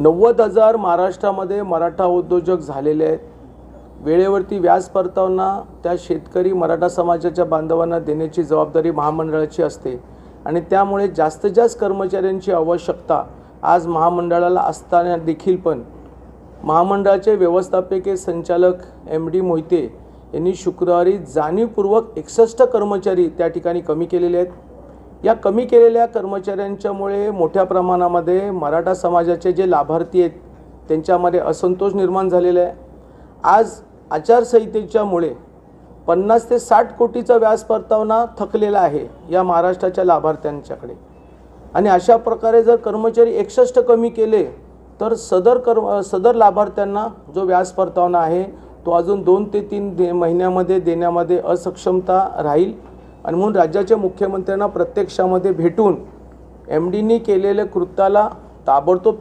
नव्वद हजार महाराष्ट्रामध्ये मराठा उद्योजक झालेले आहेत. वेळेवरती व्याज परतावना त्या शेतकरी मराठा समाजाच्या बांधवांना देण्याची जबाबदारी महामंडळाची असते आणि त्यामुळे जास्तीत जास्त कर्मचाऱ्यांची आवश्यकता आज महामंडळाला असताना देखील पण. महामंडळाचे व्यवस्थापकीय संचालक एम डी मोहिते यांनी शुक्रवारी जाणीवपूर्वक एकसष्ट कर्मचारी त्या ठिकाणी कमी केलेले आहेत. या कमी केलेल्या कर्मचाऱ्यांच्यामुळे मोठ्या प्रमाणामध्ये मराठा समाजाचे जे लाभार्थी आहेत त्यांच्यामध्ये असंतोष निर्माण झालेला आहे. आज आचारसंहितेच्यामुळे पन्नास ते साठ कोटीचा व्याज परतावना थकलेला आहे या महाराष्ट्राच्या लाभार्थ्यांच्याकडे. आणि अशा प्रकारे जर कर्मचारी एकसष्ट कमी केले तर सदर कर्म सदर लाभार्थ्यांना जो व्याज परतावना आहे तो अजून दोन ते तीन दे महिन्यामध्ये देण्यामध्ये असक्षमता राहील. आणि म्हणून राज्याच्या मुख्यमंत्र्यांना प्रत्यक्षामध्ये भेटून एम डीनी केलेल्या कृत्याला ताबडतोब